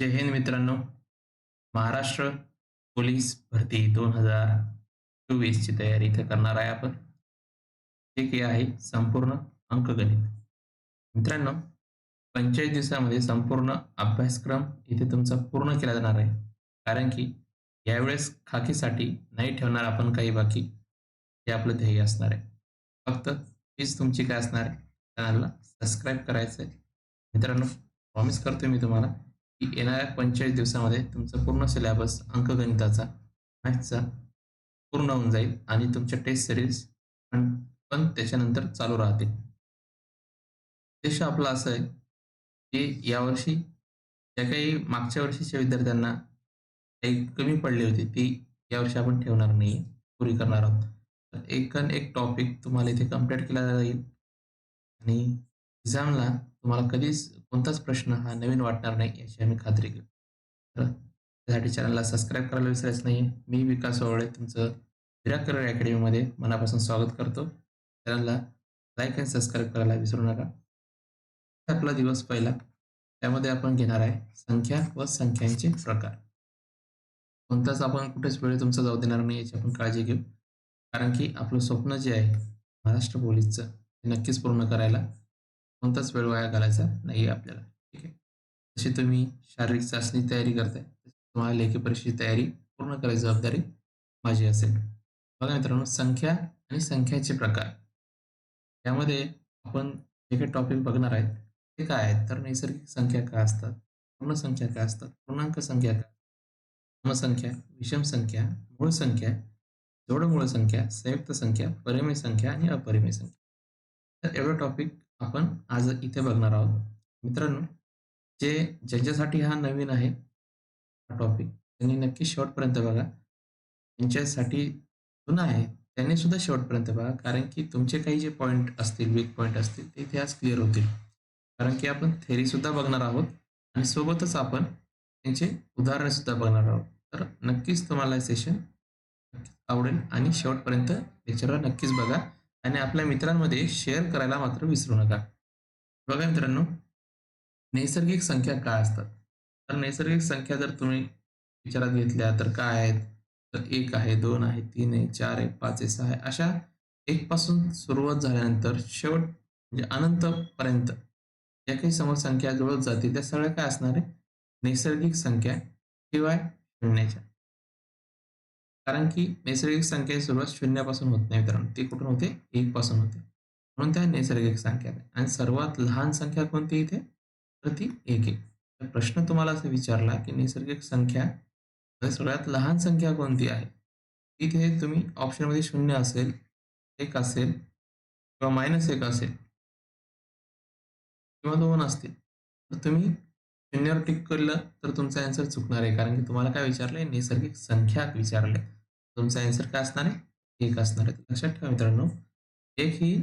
जय हिंद मित्रांनो. महाराष्ट्र पोलीस भरती दोन हजार चोवीस ची तयारी इथे करणार आहे आपण. जे की आहे संपूर्ण अंकगणित. मित्रांनो पंचेचाळीस दिवसामध्ये संपूर्ण अभ्यासक्रम इथे तुमचा पूर्ण केला जाणार आहे. कारण की यावेळेस खाकीसाठी नाही ठेवणार आपण काही बाकी. हे आपलं ध्येय असणार आहे. फक्त हीच तुमची काय असणार आहे? चॅनलला सबस्क्राईब करायचं आहे मित्रांनो प्रॉमिस करतोय मी तुम्हाला. येणाऱ्या पंचेचाळीस दिवसामध्ये तुमचा पूर्ण सिलेबस अंकगणिताचा मॅथ्सचा पूर्ण होऊन जाईल आणि तुमच्या टेस्ट सिरीज पण पण त्याच्यानंतर चालू राहतील. उद्देश आपला असं आहे की यावर्षी ज्या काही मागच्या वर्षीच्या विद्यार्थ्यांना काही कमी पडली होती ती यावर्षी आपण ठेवणार नाही पुरी करणार आहोत. तर एक एक टॉपिक तुम्हाला इथे कंप्लीट केला जाईल आणि एक्झामला तुम्हाला कधीच कोणताच प्रश्न हा नवीन वाटणार नाही याची आम्ही खात्री घेऊ. तर त्यासाठी चॅनलला सबस्क्राईब करायला विसरायचं नाही. मी विकास ओवळे तुमचं विराट करिअर अकॅडमीमध्ये मनापासून स्वागत करतो. चॅनलला लाईक आणि सबस्क्राईब करायला विसरू नका. आपला दिवस पहिला. त्यामध्ये आपण घेणार आहे संख्या व संख्यांचे प्रकार. कोणताच आपण कुठेच वेळ तुमचा जाऊ देणार नाही याची आपण काळजी घेऊ. कारण की आपलं स्वप्न जे आहे महाराष्ट्र पोलीसचं ते नक्कीच पूर्ण करायला कोणताच वेळ वाया घालायचा नाही आपल्याला. ठीक आहे? जशी तुम्ही शारीरिक चाचणी तयारी करताय तुम्हाला लेखी परीक्षेची तयारी पूर्ण करायची जबाबदारी माझी असेल. बघा मित्रांनो संख्या आणि संख्याचे प्रकार. यामध्ये आपण जे काही टॉपिक बघणार आहेत ते काय आहेत? तर नैसर्गिक संख्या काय असतात? पूर्ण संख्या काय असतात? पूर्णांक संख्या काय? समसंख्या विषम संख्या मूळ संख्या जोडमूळ संख्या संयुक्त संख्या परिमेय संख्या आणि अपरिमेय संख्या. तर एवढं टॉपिक आपण आज इथे बघणार आहोत. मित्रांनो जे ज्यांच्यासाठी हा नवीन आहे हा टॉपिक त्यांनी नक्की शेवटपर्यंत बघा. त्यांच्यासाठी जुना आहे त्यांनी सुद्धा शेवटपर्यंत बघा. कारण की तुमचे काही जे पॉईंट असतील वीक पॉईंट असतील ते इथे आज क्लिअर होतील. कारण की आपण थेरी सुद्धा बघणार आहोत आणि सोबतच आपण त्यांचे उदाहरण सुद्धा बघणार आहोत. तर नक्कीच तुम्हाला सेशन आवडेल आणि शेवटपर्यंत लेक्चरला नक्कीच बघा. आणि आपल्या मित्रांमध्ये शेअर करायला मात्र विसरू नका. बघा मित्रांनो नैसर्गिक संख्या काय असतात? तर नैसर्गिक संख्या जर तुम्ही विचारात घेतल्या तर काय आहेत? तर एक आहे दोन आहे तीन आहे चार आहे पाच आहे सहा आहे. अशा एक पासून सुरुवात झाल्यानंतर शेवट म्हणजे अनंतपर्यंत ज्या काही समोर संख्या जुळत जातील त्या सगळ्या काय असणार आहे? नैसर्गिक संख्या शिवाय शून्याच्या. कारण की नैसर्गिक संख्या सुरुवात शून्यापासून होत नाही मित्रांनो ती कुठून होते? एक पासून होते. म्हणून त्या नैसर्गिक संख्या आणि सर्वात लहान संख्या कोणती इथे? तर ती एक एक. प्रश्न तुम्हाला असं विचारला की नैसर्गिक संख्या सगळ्यात लहान संख्या कोणती आहे? इथे तुम्ही ऑप्शनमध्ये शून्य असेल एक असेल किंवा मायनस एक असेल किंवा दोन असतील तर तुम्ही शून्यावर टिक केलं तर तुमचा आन्सर चुकणार आहे. कारण की तुम्हाला काय विचारलंय? नैसर्गिक संख्या विचारले तुमचा आन्सर काय असणार आहे? एक असणार आहे. लक्षात ठेवा मित्रांनो. एक ही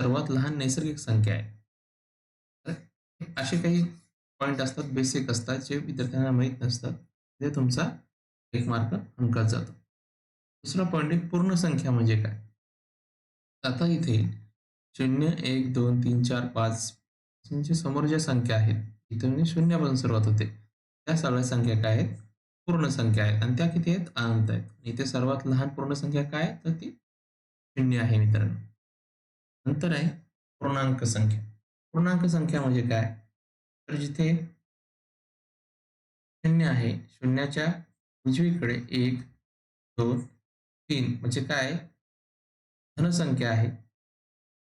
सर्वात लहान नैसर्गिक संख्या आहे. तर असे काही पॉईंट असतात बेसिक असतात जे विद्यार्थ्यांना माहीत नसतात. ते तुमचा एक मार्क अंकात जातो. दुसरा पॉईंट आहे पूर्ण संख्या म्हणजे काय? आता इथे शून्य एक दोन तीन चार पाच म्हणजे समोर ज्या संख्या आहेत इथे शून्यापासून सुरुवात होते. त्या सगळ्या संख्या काय आहेत? पूर्ण संख्या आहेत. आणि त्या किती आहेत? अनंत आहेत. इथे सर्वात लहान पूर्ण संख्या काय तर ती शून्य आहे मित्रांनो. नंतर आहे पूर्णांक संख्या. पूर्णांक संख्या म्हणजे काय? तर जिथे शून्य आहे शून्याच्या उजवीकडे एक दोन तीन म्हणजे काय? धनसंख्या आहे.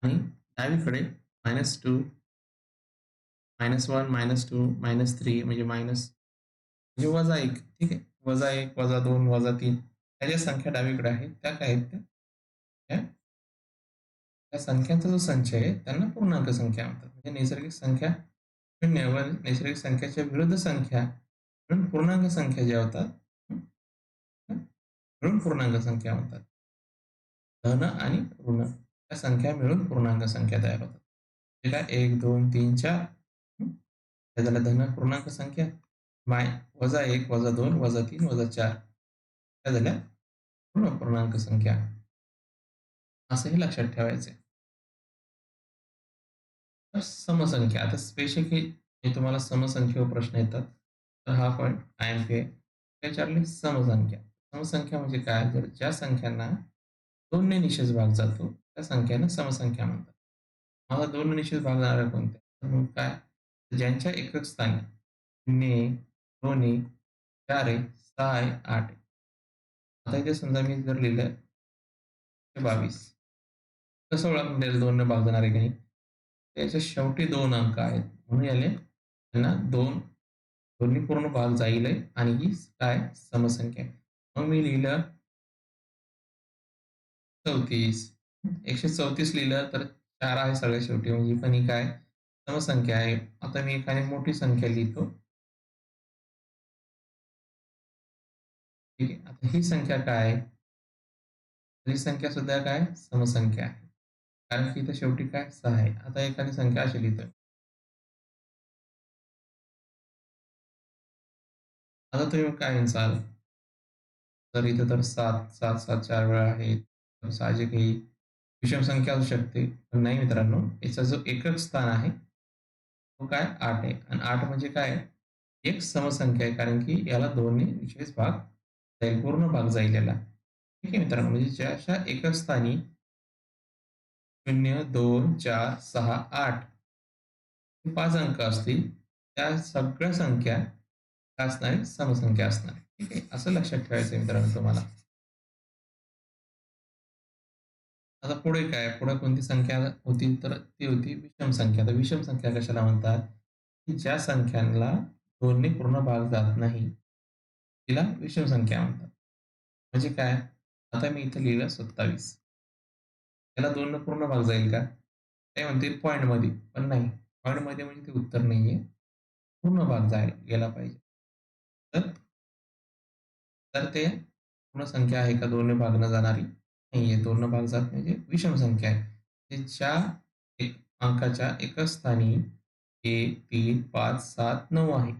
आणि डावीकडे minus two minus one minus two minus three म्हणजे मायनस म्हणजे वजा एक ठीक आहे? वजा एक वजा दोन वजा तीन. ह्या ज्या संख्या डावीकडे आहेत त्या काय आहेत त्या? त्या संख्यांचा जो संच आहे त्यांना पूर्णांक संख्या म्हणतात. म्हणजे नैसर्गिक संख्या शून्य व नैसर्गिक संख्याच्या विरुद्ध संख्या म्हणून पूर्णांक संख्या ज्या होतात मिळून पूर्णांक संख्या म्हणतात. धन आणि ऋण या संख्या मिळून पूर्णांक संख्या तयार होतात. म्हणजे एक दोन तीन चार. झाला झाल्या धन पूर्णांक संख्या. माय वजा एक वजा दोन वजा तीन वजा चार काय झाल्या पूर्ण पूर्णांक संख्या असंही लक्षात ठेवायचे समसंख्या आता स्पेशली हे तुम्हाला समसंख्येवर प्रश्न येतात तर हा पॉईंट आय एम पी विचारले समसंख्या. समसंख्या म्हणजे काय? जर ज्या संख्यांना 2 ने निशेष भाग जातो, त्या संख्यांना समसंख्या म्हणतात. मला दोन निषेध भाग जाणाऱ्या कोणत्या? तर मग काय? ज्यांच्या एकक स्थानी ने दोन्ही चार आहे, सहा आहे, 6 आहे, आता इथे समजा मी जर लिहिलं 22 कसं ओळख त्याला 2 भाग जाणार आहे की नाही? त्याच्या शेवटी दोन अंक आहेत. म्हणून याले त्यांना दोन दोन्ही पूर्ण भाग जाईल आणि ही काय समसंख्या आहे. मग मी लिहिलं 34 134 लिहिलं तर चार आहे सगळ्या शेवटी म्हणजे पण ही काय समसंख्या आहे. आता मी एखादी मोठी संख्या लिहितो. ठीक आहे. आता ही संख्या काय आहे? ही संख्या सुद्धा काय समसंख्या आहे. कारण की इथं शेवटी काय सहा आहे. आता एखादी संख्या असेल इथं आता तुम्ही काय म्हणसाल? तर इथं तर 7, 7, 7 4 वेळा आहे. तर साहजिक ही विषम संख्या असू शकते. पण नाही मित्रांनो, याचा जो एकक स्थान आहे, तो काय आठ आहे आणि आठ म्हणजे काय? एक समसंख्या आहे कारण की याला दोन्ही विशेष भाग जाईल, पूर्ण भाग जाईल याला. ठीक आहे मित्रांनो, म्हणजे ज्या अशा एकक स्थानी शून्य दोन चार सहा आठ पाच अंक असतील, त्या सगळ्या संख्या असणार समसंख्या असणार ठीक आहे. असं लक्षात ठेवायचं मित्रांनो तुम्हाला. आता पुढे काय? पुढे कोणती संख्या होती? तर ती होती विषम संख्या. तर विषम संख्या कशाला म्हणतात? की ज्या संख्यांना दोन्ही पूर्ण भाग जात नाही, तिला विषम संख्या म्हणतात. म्हणजे काय? आता मी इथे लिहिलं 27 त्याला दोन पूर्ण भाग जाईल का? ते म्हणतील पॉईंटमध्ये पण नाही. पॉईंटमध्ये म्हणजे ते उत्तर नाहीये. पूर्ण भाग जायला गेला पाहिजे. तर तर ते पूर्ण संख्या आहे का दोन भागनं जाणारी? नाहीये. दोन भाग जात म्हणजे विषम संख्या आहे. ज्या एक अंकाच्या एकक स्थानी 1, 3, 5, 7, 9 आहे.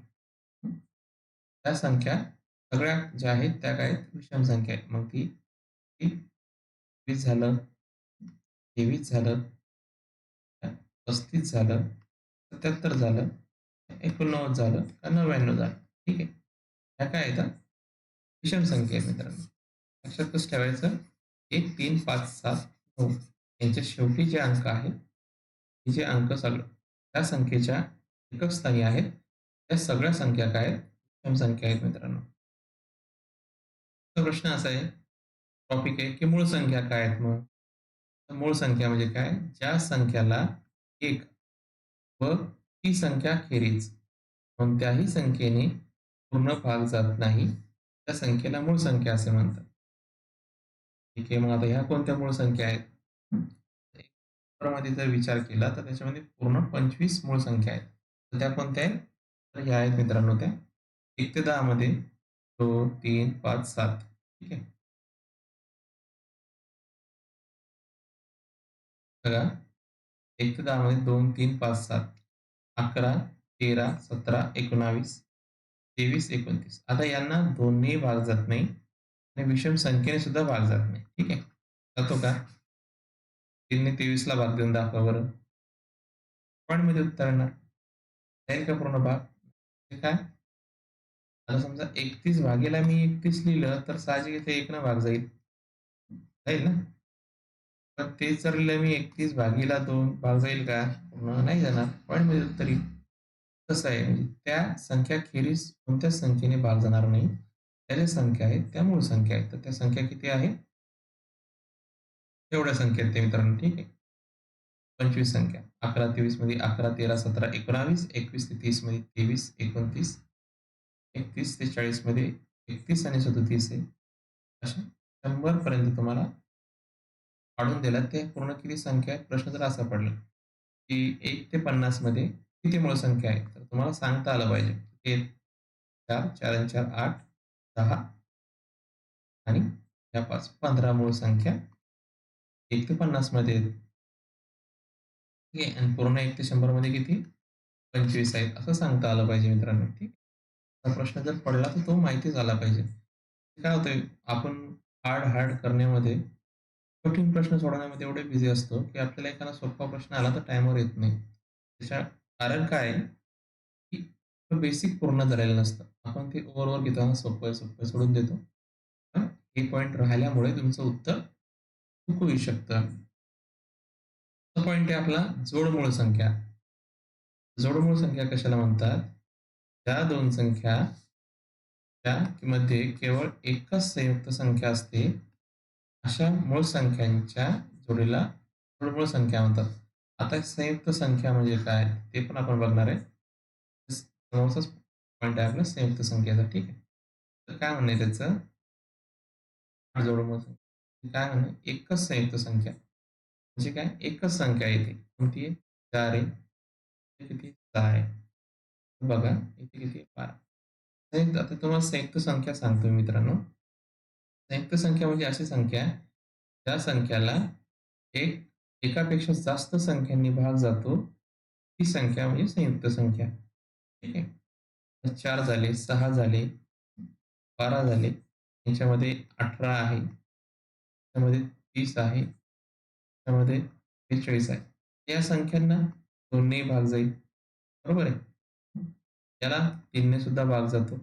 त्या संख्या सगळ्या ज्या आहेत त्या काय आहेत? विषम संख्या आहेत. मग ती वीस झालं, 23 झालं, 35 झालं, 77 झालं, 89 झालं का 99 झालं. ठीक आहे. ह्या काय आहेत? विषम संख्या आहेत मित्रांनो. लक्षात कसं ठेवायचं? 1, 3, 5, 7, 9 यांच्या शेवटी जे अंक आहेत, हे जे अंक सगळं त्या संख्येच्या एकच स्थानी आहेत, त्या सगळ्या संख्या काय आहेत? विषम संख्या आहेत मित्रांनो. प्रश्न असा आहे, टॉपिक आहे की मूळ संख्या काय आहेत मग? मूळ संख्या म्हणजे काय? ज्या संख्याला एक व ती संख्या खेरीज कोणत्याही संख्येने पूर्ण भाग जात नाही, त्या संख्येला मूळ संख्या असे म्हणतात. ठीक आहे. मग आता ह्या कोणत्या मूळ संख्या आहेत? मध्ये जर विचार केला तर त्याच्यामध्ये पूर्ण 25 मूळ संख्या आहेत. त्या कोणत्या आहेत? तर ह्या आहेत मित्रांनो त्या एक ते दहा मध्ये दोन तीन पाच सात. ठीक आहे? बघा. एक ते दहामध्ये दोन तीन पाच सात. अकरा तेरा सतरा एकोणावीस तेवीस एकोणतीस. आता यांना दोन्ही भाग जात नाही. आणि विषम संख्येने सुद्धा भाग जात नाही. ठीक आहे? जातो का? तीनने तेवीसला भाग देऊन दाखवा बरं. पण म्हणजे उत्तर येणार जाईल का पूर्ण भाग? काय आता समजा एकतीस भागेला मी 31 लिहिलं तर साहजिक इथे एक ना भाग जाईल. जाईल ना? पण तेच जर लिहिलं मी 31 भागीला दोन भाग जाईल का? पूर्ण नाही जाणार. पण म्हणजे तरी कसं आहे म्हणजे त्या संख्या खेरीज कोणत्याच संख्येने भाग जाणार नाही. त्या ज्या संख्या आहेत त्या मूळ संख्या आहेत. तर त्या संख्या किती आहे एवढ्या संख्या आहेत ते मित्रांनो. ठीक आहे. 25 संख्या. 11 23 मध्ये 11, 13, 17, 19, 21 ते तीसमध्ये 23, 29, 31 ते 40 मध्ये 31 आणि 37 आहे. अशा शंभरपर्यंत तुम्हाला काढून दिल्यात. ते पूर्ण किती संख्या आहे प्रश्न जर असा पडला, की एक ते 50 मध्ये किती मूळ संख्या आहे तर तुम्हाला सांगता आलं पाहिजे. ते 4, 4 आणि 4 8, 10 आणि या पाच पंधरा मूळ संख्या एक ते 50 मध्ये आहेत. ठीक आहे. आणि पूर्ण एक ते 100 मध्ये किती? 25 आहेत. असं सांगता आलं पाहिजे मित्रांनो. ठीक. प्रश्न जर पडला तर तो माहिती झाला पाहिजे. काय होतंय आपण हार्ड हार्ड करण्यामध्ये, कठीण प्रश्न सोडवण्यामध्ये एवढे बिझी असतो, की आपल्याला एखादा सोपा प्रश्न आला तर टाईमवर येत नाही. त्याच्या कारण काय आहे, की बेसिक पूर्ण झालेलं नसतं. आपण ते ओव्हरवर घेताना सोपं सोपं सोडून देतो. पण हे पॉईंट राहिल्यामुळे तुमचं उत्तर चुकू होऊ शकतं. तो आहे आपला जोडमूळ संख्या. जोडमूळ संख्या कशाला म्हणतात? ज्या दोन संख्या त्या मध्ये केवळ एकच संयुक्त संख्या असते, अशा मूळ संख्यांच्या जोडीला मूळ संख्या म्हणतात. आता संयुक्त संख्या म्हणजे काय? ते पण आपण बघणार आहे. समोरचाच पॉईंट आहे आपला संयुक्त संख्येचा, ठीक आहे. तर काय म्हणणं त्याचं? जोडमूळ संख्या. काय म्हणणं एकच संयुक्त संख्या म्हणजे काय? एकच संख्या येते. कोणती आहे? चार आहे. किती? सहा आहे. बघा इथे किती? 12. संयुक्त आता तुम्हाला संयुक्त संख्या सांगतो मित्रांनो. संयुक्त संख्या म्हणजे अशी संख्या ज्या संख्याला एक एकापेक्षा जास्त संख्यांनी भाग जातो, ती संख्या म्हणजे संयुक्त संख्या. ठीक आहे. चार झाले, सहा झाले, 12 झाले, यांच्यामध्ये अठरा आहे, त्यामध्ये तीस आहे, त्यामध्ये 43 आहे. या संख्यांना दोन्ही भाग जाईल. बरोबर आहे? याला 3ने सुद्धा भाग जातो.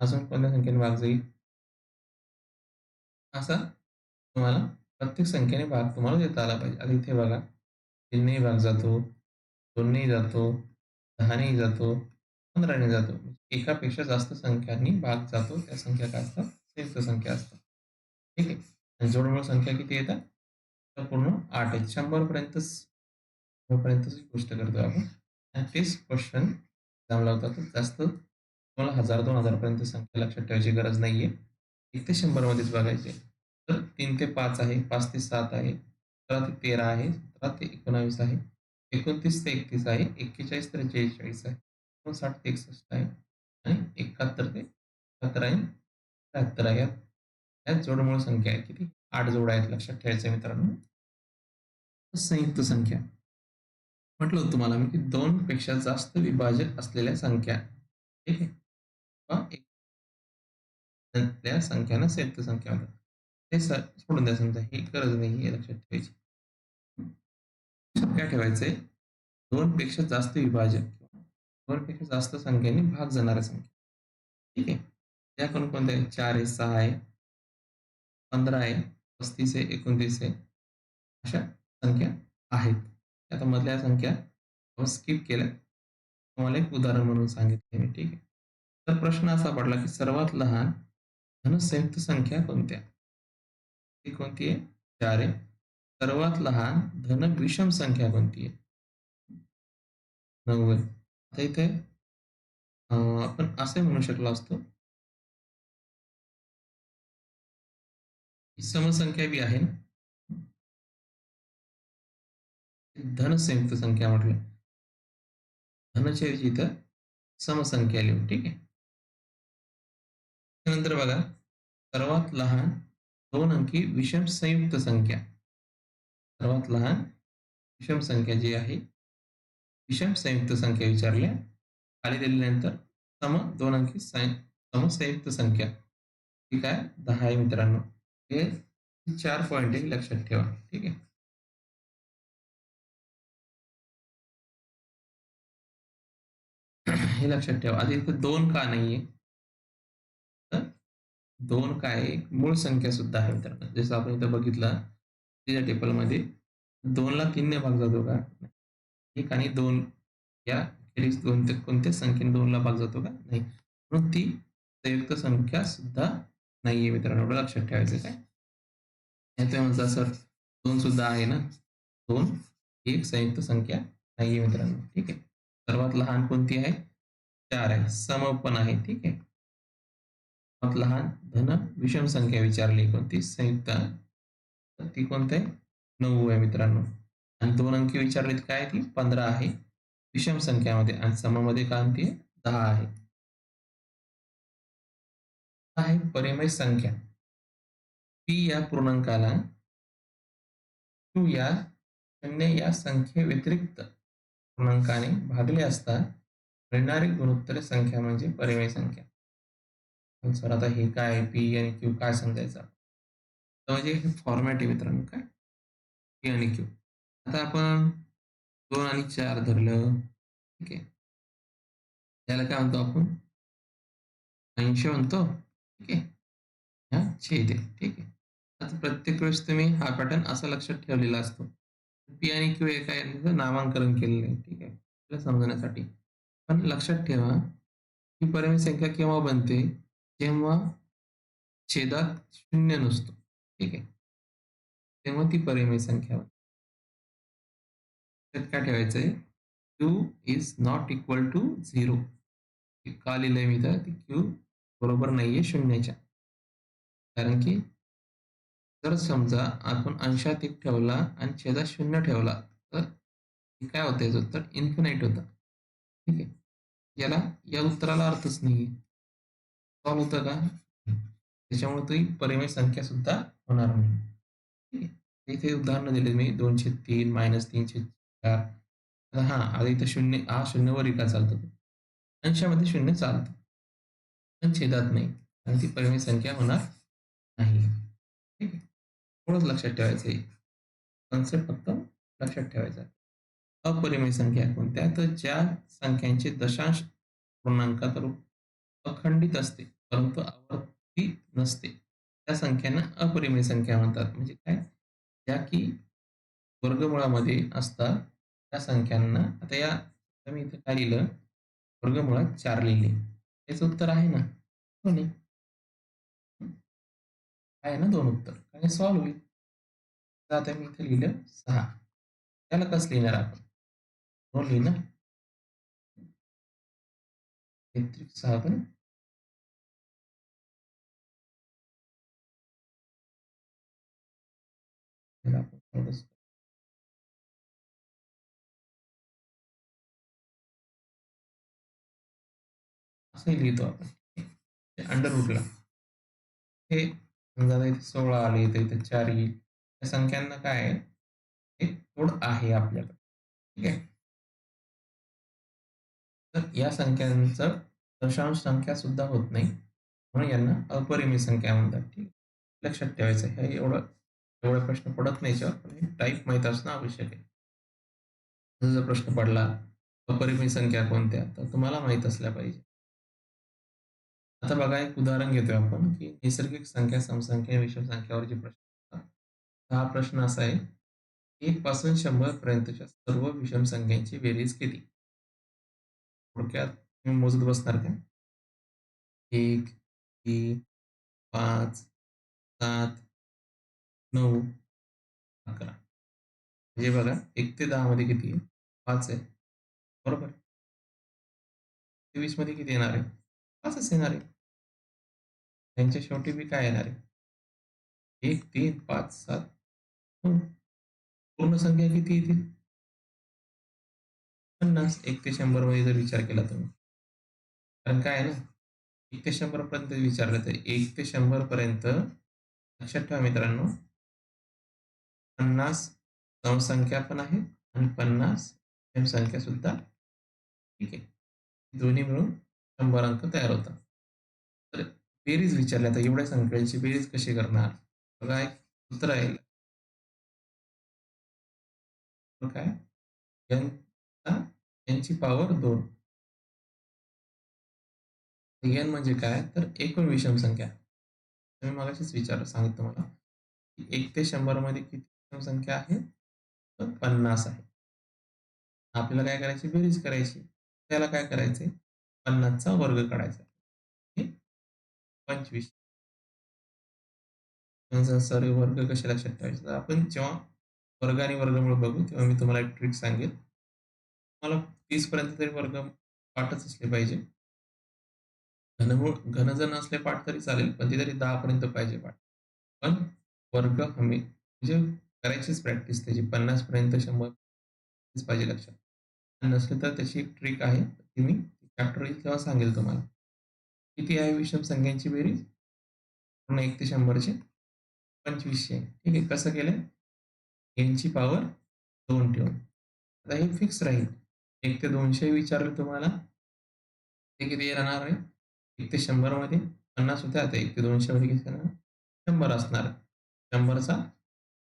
अजून कोणत्या संख्येने भाग जाईल? असा तुम्हाला प्रत्येक संख्येने भाग तुम्हाला देता आला पाहिजे. आता इथे बघा 3ने भाग जातो, 2ने जातो, 10ने जातो, 15ने जातो. एकापेक्षा जास्त संख्यांनी भाग जातो. त्या संख्या काय असतात? संयुक्त संख्या असतात. ठीक आहे. आणि जोडमूळ संख्या किती येतात? तर पूर्ण 8 आहेत. 100 पर्यंतच पर्यंतच गोष्ट करतो आपण. ॲटलिस्ट क्वेश्चन एक्झामला होता. तर जास्त तुम्हाला हजार दोन हजारपर्यंत संख्या लक्षात ठेवायची गरज नाही आहे एक ते शंभरमध्येच बघायचे. तर तीन ते पाच आहे पाच ते सात आहे सतरा ते तेरा आहे सतरा ते एकोणावीस आहे एकोणतीस ते एकतीस आहे एक्केचाळीस ते त्रेचाळीस आहे एकोणसाठ ते एकसष्ट आहे आणि एकाहत्तर ते एकाहत्तर आहे त्र्याहत्तर आहे. त्याच जोडमुळे संख्या आहे किती? आठ जोड आहेत लक्षात ठेवायचं मित्रांनो. संयुक्त संख्या. म्हटलं तुम्हाला मी की 2 पेक्षा जास्त विभाजक असलेल्या संख्या. ठीक आहे. संख्यांना संयुक्त संख्या म्हणतात. हे सोडून द्या समजा ही गरज नाही हे लक्षात ठेवायची. 2 पेक्षा जास्त विभाजक 2 पेक्षा जास्त संख्येने भाग जाणाऱ्या संख्या. ठीक आहे. त्या कोणकोणत्या आहेत? 4 आहे, 6 आहे, 15 आहे, 35 आहे, 29 आहे. अशा संख्या आहेत. आता मधल्या संख्या स्किप केल्या. तुम्हाला एक उदाहरण म्हणून सांगितले मी. ठीक आहे. तर प्रश्न असा पडला की सर्वात लहान धनसंयुक्त संख्या कोणत्या? ती कोणती आहे? 4 आहे. सर्वात लहान धन विषम संख्या कोणती आहे? 9 आहे. आता इथे आपण असे म्हणू शकलो असतो समसंख्या बी आहे धनसंयुक्त संख्या म्हटलं. धनच्या ऐवजी इथं समसंख्या लिहू. ठीक आहे. त्यानंतर बघा सर्वात लहान दोन अंकी विषम संयुक्त संख्या. सर्वात लहान विषम संख्या जी आहे विषम संयुक्त संख्या विचारल्या. खाली दिल्यानंतर सम दोन अंकी समसंयुक्त संख्या. ठीक आहे. दहा आहे मित्रांनो. हे चार पॉइंट लक्षात ठेवा. ठीक आहे. हे लक्षात ठेवा. आता इथे दोन का नाहीये? तर 2 काय मूळ संख्या सुद्धा आहे मित्रांनो. जसं आपण इथं बघितलं तिच्या टेबलमध्ये दोनला तीनने भाग जातो का? एक आणि दोन या खेरीज कोणत्याच संख्येने दोनला भाग जातो का? नाही. म्हणून ती संयुक्त संख्या सुद्धा नाहीये मित्रांनो. एवढं लक्षात ठेवायचं काय? येतोय म्हणता सर दोन सुद्धा आहे ना? दोन ही एक संयुक्त संख्या नाहीये मित्रांनो. ठीक आहे. सर्वात लहान कोणती आहे? चार आहे. सम पण आहे. ठीक आहे. लहान धन विषम संख्या विचारली कोणती? संयुक्त. तर ती कोणते नऊ आहे मित्रांनो. आणि दोन अंकी विचारलीत काय ती? 15 आहे. विषम संख्यामध्ये आणि सममध्ये काय म्हणते? दहा आहे. आहे परिमय संख्या. पी या पूर्णांकाला टू या शून्य या संख्ये व्यतिरिक्त पूर्णांकाने भागले असता मिळणारी गुणोत्तर संख्या म्हणजे परिमेय संख्या. सर आता हे काय पी आणि क्यू काय समजायचं? तर म्हणजे हे फॉर्मॅट आहे मित्रांनो काय? पी आणि क्यू आता आपण दोन आणि चार धरलं. ठीक आहे. याला काय म्हणतो आपण? ऐंशी म्हणतो? ठीक आहे. हा? छेद आहे. ठीक आहे. आता प्रत्येक वेळेस तुम्ही हा पॅटर्न असा लक्षात ठेवलेला असतो. पी आणि क्यू एका यांचं नामांकरण केलेलं आहे. ठीक आहे. समजण्यासाठी. पण लक्षात ठेवा ही परिमित संख्या केव्हा बनते? जेव्हा छेदात शून्य नसतो. ठीक आहे? तेव्हा ती परिमित संख्या बनते. त्यात काय ठेवायचं आहे Q is not equal to zero का लिहिलंय मी तर? ती क्यू बरोबर नाहीये शून्याच्या. कारण की जर समजा आपण अंशात एक ठेवला आणि छेदात शून्य ठेवला तर काय होतं याचं उत्तर इन्फिनाईट होतं. ठीक आहे याला या उत्तराला अर्थच नाही सॉल्व्ह होतं का? त्याच्यामुळे ती परिमेय संख्या सुद्धा होणार नाही. ठीक आहे. इथे उदाहरणं दिले मी. दोनशे तीन मायनस तीनशे चार. आता हा आता इथं शून्य हा शून्यवर का चालतो. अंशामध्ये शून्य चालतं. पण छेदात नाही. आणि ती परिमेय संख्या होणार नाही. ठीक आहे. थोडंच लक्षात ठेवायचं आहे कन्सेप्ट फक्त लक्षात ठेवायचा अपरिमेय संख्या कोणत्या? तर ज्या संख्यांचे दशांश पूर्णांकात रूप अखंडित असते परंतु आवर्ती नसते त्या संख्यांना अपरिमेय संख्या म्हणतात. म्हणजे काय? ज्या की वर्गमुळामध्ये असतात त्या संख्यांना आता या मी इथं काय लिहिलं? वर्गमुळात चार लिहिले. हेच उत्तर आहे ना? हो आहे ना दोन उत्तर? आणि सॉल्व होईल? आता मी इथं लिहिलं सहा. त्याला कसं लिहिणार आपण? दोन लिहिलं व्यतिरिक्त सहा पण असंही लिहितो आपण अंडर रूटला हे समजा इथे सोळा आले तर इथे चार येईल या संख्यांना काय आहे एक कोड आहे आपल्याकडे ठीक आहे तर या संख्यांचं दशांश संख्या सुद्धा होत नाही. म्हणून यांना अपरिमित संख्या म्हणतात. ठीक लक्षात ठेवायचं हे एवढं एवढा प्रश्न पडत नाही याच्यावर पण हे टाईप माहीत असणं आवश्यक आहे. जर प्रश्न पडला अपरिमित संख्या कोणत्या? तर तुम्हाला माहीत असल्या पाहिजे. आता बघा एक उदाहरण घेतोय आपण की नैसर्गिक संख्या समसंख्या विषम संख्यावर जे प्रश्न हा प्रश्न असा आहे एक पासून शंभर पर्यंतच्या सर्व विषम संख्यांची बेरीज किती तुम्ही मोजत बसणार का एक पाच, सात नऊ अकरा म्हणजे बघा एक ते दहा मध्ये किती आहे पाच आहे बरोबर तेवीस मध्ये किती येणार आहे पाचच येणार आहे त्यांच्या शेवटी बी काय येणार आहे एक, तीन, पाच, सात। पूर्ण संख्या किती येतील पन्नास एक ते शंभरमध्ये जर विचार केला तुम्ही. कारण काय आहे ना एक ते शंभर पर्यंत विचारलं तर एक ते शंभर पर्यंत लक्षात ठेवा मित्रांनो पन्नास समसंख्या पण आहे आणि पन्नास संख्या सुद्धा ठीक आहे. दोन्ही मिळून शंभर अंक तयार होतात. तर बेरीज विचारल्या तर एवढ्या संख्यांची बेरीज कशी करणार? बघा एक सूत्र आहे. काय? यांची पॉवर दोन. एन म्हणजे काय? तर एकूण विषम संख्या. मी मगाशीच विचार सांगितलं मला एक ते शंभरमध्ये किती विषम संख्या आहे? तर पन्नास आहे. आपल्याला काय करायची? बेरीज करायची. त्याला काय करायचंय पन्नासचा वर्ग काढायचा. पंचवीस. सर्व वर्ग कसे लक्षात ठेवायचे? आपण जेव्हा वर्ग आणि वर्गमुळे बघू तेव्हा मी तुम्हाला एक ट्रिक सांगेल. तुम्हाला तीस पर्यंत तरी वर्ग पाठच असले पाहिजे. घनमूळ घन जर नसले पाठ तरी चालेल पण ते तरी दहा पर्यंत पाहिजे पाठ. पण वर्ग हमी म्हणजे करायचीच प्रॅक्टिस त्याची पन्नास पर्यंत शंभर पाहिजे लक्षात. नसले तर त्याची एक ट्रिक आहे ती मी चॅप्टर येईल तेव्हा सांगेल तुम्हाला. किती आहे विषम संख्यांची बेरीज? पूर्ण एक ते शंभरचे. पंचवीसशे. ठीक आहे कसं केलंय? यांची पॉवर दोन ठेवून. आता हे फिक्स राहील. एक ते दोनशे विचारलं तुम्हाला? ते किती राहणार आहे? एक ते शंभरमध्ये? पन्नास होते आता एक ते दोनशे मध्ये किती राहणार शंभर असणार. शंभरचा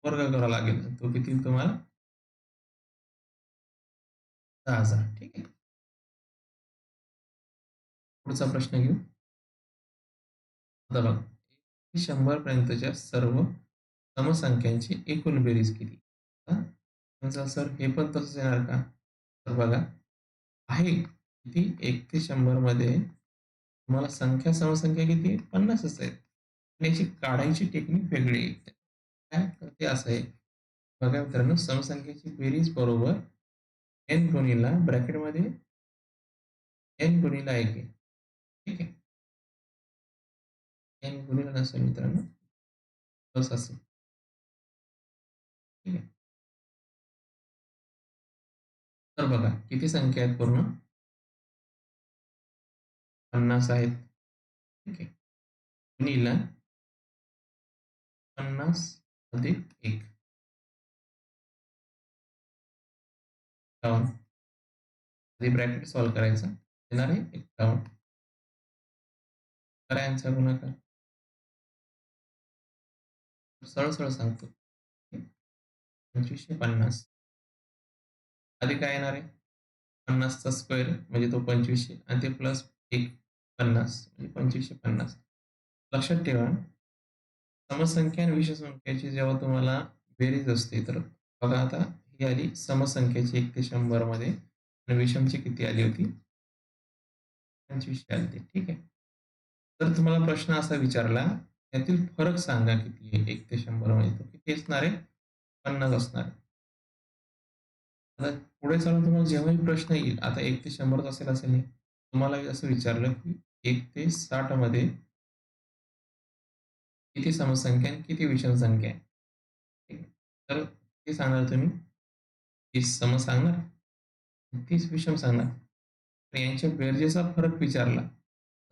वर्ग करावा लागेल. तो किती तुम्हाला? दहा हजार. ठीक आहे. पुढचा प्रश्न घेऊ. आता बघा, शंभर पर्यंतच्या सर्व समसंख्यांची एकूण बेरीज किती? सर हे पण तसंच येणार का? तर बघा, आहे किती एक ते शंभरमध्ये तुम्हाला संख्या समसंख्या किती 50च आहेत. याची काढायची टेक्निक वेगळी काय? ते असं आहे. बघा मित्रांनो, समसंख्येची बेरीज बरोबर एन गुणीला ब्रॅकेटमध्ये एन गुणीला एक आहे. ठीक आहे. एन गुणीला नसेल मित्रांनो, असं असेल. ठीक आहे. तर बघा किती संख्या आहेत पूर्ण? 50 आहेत. ठीक आहे. गुणिला 50 अधिक एक आधी ब्रॅकेट सॉल्व करायचा. येणार आहे 51. करा यांचा गुणाकार. सरळ सरळ सांगतो. 2550 आधी काय येणार आहे? 50चा स्क्वेअर म्हणजे तो 2500 आणि ते प्लस 1 50 म्हणजे 2550. लक्षात ठेवा, समसंख्या आणि विषय संख्याची जेव्हा तुम्हाला बेरीज असते, तर बघा आता ही आली समसंख्याची एक ते शंभरमध्ये आणि विषमची किती आली होती? 2500 आली होती. ठीक आहे. तर तुम्हाला प्रश्न असा विचारला, यातील फरक सांगा किती आहे एक ते शंभरमध्ये? तो किती असणार आहे? 50 असणार आहे. पुढे चालून तुम्हाला जेव्हाही प्रश्न येईल, आता एक ते शंभरच असेल असं नाही. तुम्हाला असं विचारलं की एक ते साठमध्ये किती समसंख्या आणि किती विषम संख्या आहे? तर ते सांगणार तुम्ही तीस सम सांगणार, तीस विषम सांगणार. तर यांच्या बेरजेचा फरक विचारला,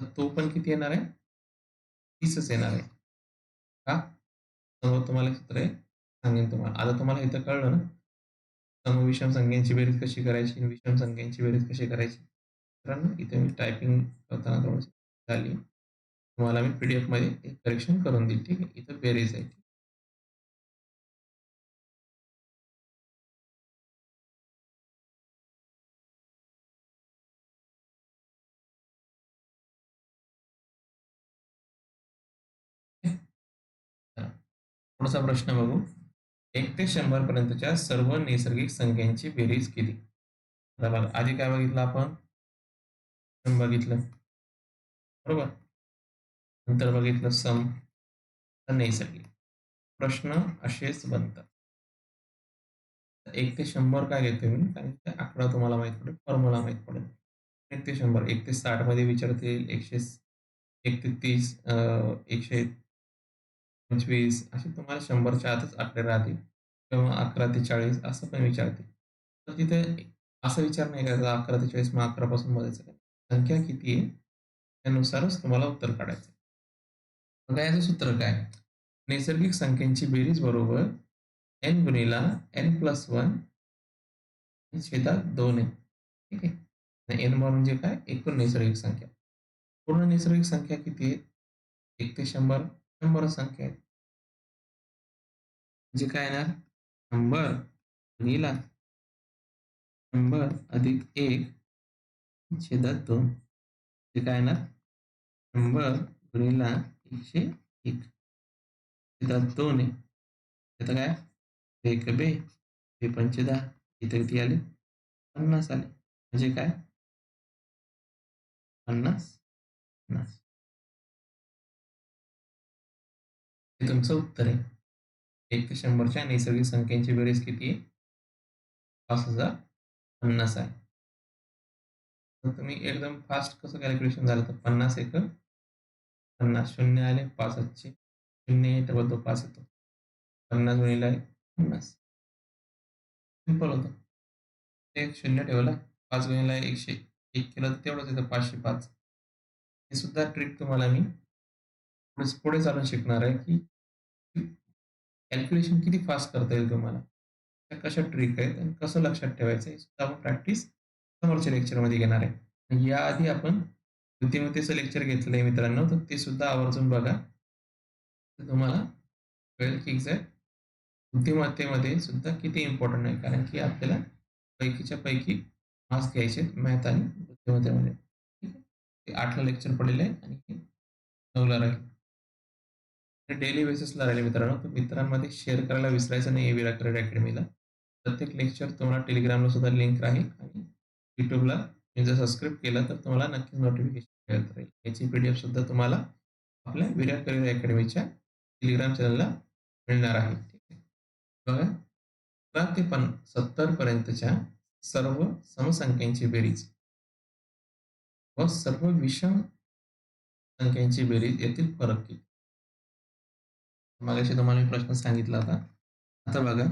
तर तो पण किती येणार आहे? 30च येणार आहे. का? समोर तुम्हाला सूत्र आहे, सांगेन तुम्हाला. आता तुम्हाला इथं कळलं ना? समविषम संख्यांची बेरीज कशी करायची विषम संख्यांची बेरीज कशी करायची? मित्रांनो, इथे मी टायपिंग करताना थोडंसं झाली. तुम्हाला मी पी-डी-एफमध्ये एक करेक्शन करून देईल. ठीक आहे. इथं बेरीज आहे. पुढचा प्रश्न बघू. एक ते शंभर पर्यंतच्या सर्व नैसर्गिक संख्यांची बेरीज केली बघा, आधी काय बघितलं आपण? सम बघितलं. बरोबर? नंतर बघितलं सम, नैसर्गिक. प्रश्न असेच बनतात. एक ते शंभर काय घेतोय मी? कारण ते आकडा तुम्हाला माहीत पडेल, फॉर्म्युला माहीत पडेल. एक ते शंभर एक ते साठमध्ये विचारतील, एकशे एक ते तीस एकशे 125 असे तुम्हाला 100च्या आतच आकडे राहतील किंवा 11 ते 40 असं पण विचारतील. तर तिथे असं विचार नाही करायचा 11 ते 40 मग 11 पासून मोजायचं काय? संख्या किती आहे? त्यानुसारच तुम्हाला उत्तर काढायचं. बघा याचं सूत्र काय? नैसर्गिक संख्यांची बेरीज बरोबर n गुणिला n प्लस वन छेदात 2 आहे. ठीक आहे. आणि n म्हणजे काय? एकूण नैसर्गिक संख्या. पूर्ण नैसर्गिक संख्या किती आहे? 1 ते 100 शंभर संख्या आहेत. म्हणजे काय येणार? नंबर भागिला शंभर अधिक एक छेदात दोन. म्हणजे काय येणार? शंभर गुणिला एकशे एक. छेदात दोन आहे. आता काय? एक बे. बे पंचे दहा इथे किती आले? पन्नास आले. म्हणजे काय? पन्नास. पन्नास. हे तुमचं उत्तर आहे. एक ते 100च्या नैसर्गिक संख्यांची बेरीज किती आहे? 5050 आहे. तर तुम्ही एकदम फास्ट कसं कॅल्क्युलेशन झालं तर 50 एक 50 शून्य आले 5 अच्छे शून्य डबल तो 5 येतो 50 गुणिला पन्नास सिंपल होतं एक शून्य ठेवला पाच गुणिला एकशे एक केलं तर तेवढंच येतं 505 हे सुद्धा ट्रिक तुम्हाला मी पुढे पुढे चालून शिकणार आहे की कॅल्क्युलेशन किती फास्ट करता येईल तुम्हाला? त्या कशा ट्रिक आहेत आणि कसं लक्षात ठेवायचं हे सुद्धा आपण प्रॅक्टिस समोरच्या लेक्चरमध्ये घेणार आहे. याआधी आपण बुद्धिमत्तेचं लेक्चर घेतलं आहे मित्रांनो तर ते सुद्धा आवर्जून बघा. तुम्हाला कळेल की एक्झॅक्ट बुद्धिमत्तेमध्ये सुद्धा किती इम्पॉर्टंट आहे. कारण की आपल्याला पैकीच्या पैकी मार्क्स घ्यायचे मॅथ आणि बुद्धिमत्तेमध्ये. ठीक आहे? ते आठला लेक्चर पडलेलं आहे आणि नऊला राहील. डेली बेसिसला राहिले मित्रांनो. तर मित्रांमध्ये शेअर करायला विसरायचं नाही विराट करेड अकॅडमीला प्रत्येक लेक्चर तुम्हाला टेलिग्रामला सुद्धा लिंक राहील आणि युट्यूबला तुम्ही जर सबस्क्राईब केलं तर तुम्हाला नक्कीच नोटिफिकेशन मिळत राहील. याची पी डी एफ सुद्धा तुम्हाला आपल्या विराट करिअर अकॅडमीच्या टेलिग्राम चॅनलला मिळणार आहे. ठीक आहे. बघा. अकरा ते पण सत्तर पर्यंतच्या सर्व समसंख्यांची बेरीज. व सर्व विषम संख्यांची बेरीज येथील फरक किती मागाशी तुम्हाला मी प्रश्न सांगितला होता. आता बघा.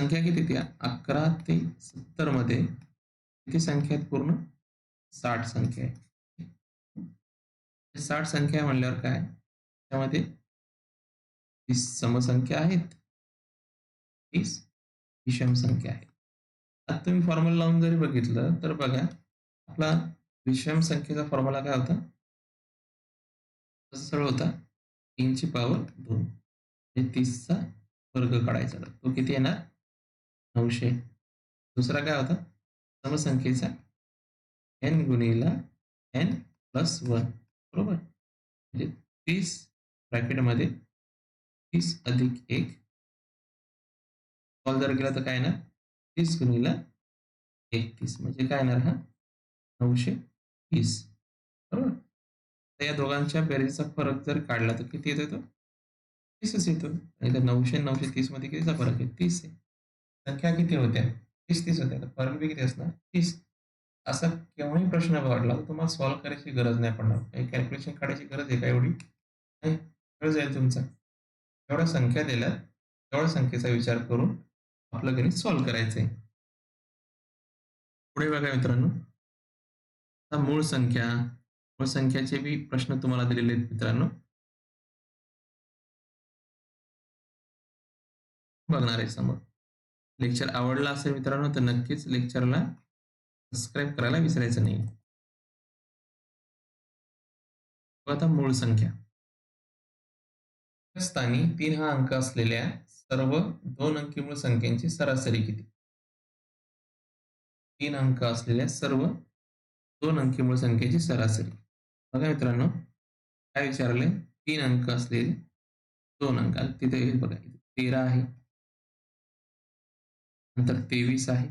संख्या किती त्या अकरा ते सत्तर मध्ये संख्या पूर्ण? साठ संख्या आहे साठ संख्या त्यामध्ये तीस समसंख्या विषम संख्या आहे आता तुम्ही फॉर्म्युला लावून जरी बघितलं, तर बघा. आपला विषम संख्येचा फॉर्म्युला काय होता? सरळ होता. तीनची पॉवर दोन. म्हणजे तीसचा वर्ग काढायचा. तो किती येणार? नऊशे. दुसरा काय होता? समसंख्येचा एन गुणिला एन प्लस वन बरोबर? म्हणजे तीस ब्रॅकेटमध्ये तीस अधिक एक. कॉल जर केला तर काय येणार? तीस गुणिला एकतीस. म्हणजे काय येणार हा? नऊशे तीस. बरोबर? तर या दोघांच्या बेरीजचा फरक जर काढला तर किती येतो तो? तीसच येतो. आणि तर नऊशे नऊशे तीसमध्ये कितीचा फरक आहे? तीस आहे. संख्या किती होत्या? तीस तीस होत्या. तर फरक बी किती असणार? तीस. असा केव्हाही प्रश्न वाढला तर तुम्हाला सॉल्व्ह करायची गरज नाही पडणार. काही कॅल्क्युलेशन काढायची गरज आहे का एवढी? नाही. गरज जाईल तुमचा. एवढ्या संख्या दिल्या तेवढ्या संख्येचा विचार करून आपलं गणित सॉल्व्ह करायचं आहे पुढे बघा मित्रांनो. मूळ संख्या संख्याचे बी प्रश्न तुम्हाला दिलेले आहेत मित्रांनो. बघणार आहे समोर. लेक्चर आवडला असेल मित्रांनो तर नक्कीच लेक्चरला सबस्क्राईब करायला विसरायचं नाही. आता मूळ संख्या. स्थानी तीन हा अंक असलेल्या सर्व दोन अंकी मूळ संख्यांची सरासरी किती? तीन अंक असलेल्या सर्व दोन अंकी मूळ संख्येची सरासरी. बघा मित्रांनो काय विचारले? तीन अंक असलेले दोन अंक. तिथे बघा तेरा आहे. नंतर तेवीस आहे.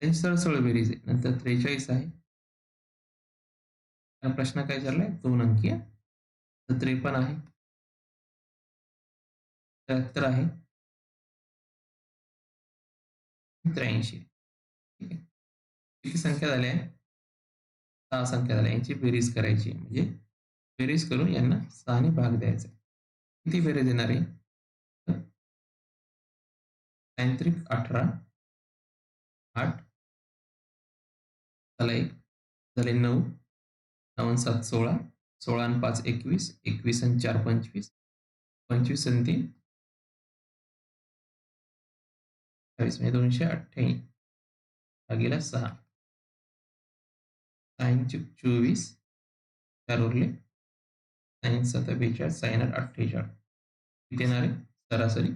त्यांची सरळ बेरीज आहे. नंतर त्रेचाळीस आहे. प्रश्न काय विचारलाय? दोन अंकीय त्रेपन्न आहे. त्र्याहत्तर आहे. त्र्याऐंशी ठीक आहे. किती संख्या झाल्या सहा संख्या झाल्या. यांची बेरीज करायची. म्हणजे बेरीज करून यांना सहाने भाग द्यायचा. किती बेरीज येणार आहे? तांत्रिक अठरा आठ झाला एक झाले नऊ नऊ सात सोळा सोळा आणि पाच एकवीस एकवीस आणि चार पंचवीस पंचवीस आणि तीन चाळीस म्हणजे दोनशे अठ्ठ्याऐंशी भागीला सहा. साइन चोवीस. चार उरले साईन सात बेचाळीस साईन आठ अठ्ठेचाळीस. किती येणार आहे? सरासरी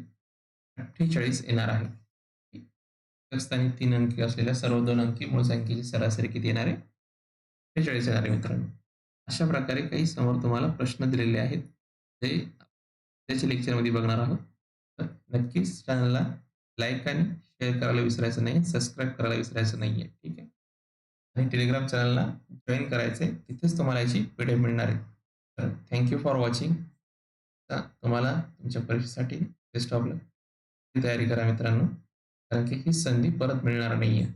अठ्ठेचाळीस येणार आहे. स्थानी तीन अंकी असलेल्या सर्व दोन अंकी मूळ संख्येची सरासरी किती येणार आहे? अठ्ठेचाळीस येणार आहे मित्रांनो. अशा प्रकारे काही समोर तुम्हाला प्रश्न दिलेले आहेत. ते त्याच्या लेक्चरमध्ये बघणार आहोत. तर नक्कीच चॅनलला लाईक आणि शेअर करायला विसरायचं नाही सबस्क्राईब करायला विसरायचं नाही आहे ठीक आहे? आणि टेलिग्राम चॅनलला जॉईन करायचं आहे तिथेच तुम्हाला याची पी मिळणार आहे. तर थँक्यू फॉर वॉचिंग तुम्हाला तुमच्या परीक्षेसाठी बेस्ट ऑफ लक तयारी करा मित्रांनो. कारण की ही संधी परत मिळणार नाही आहे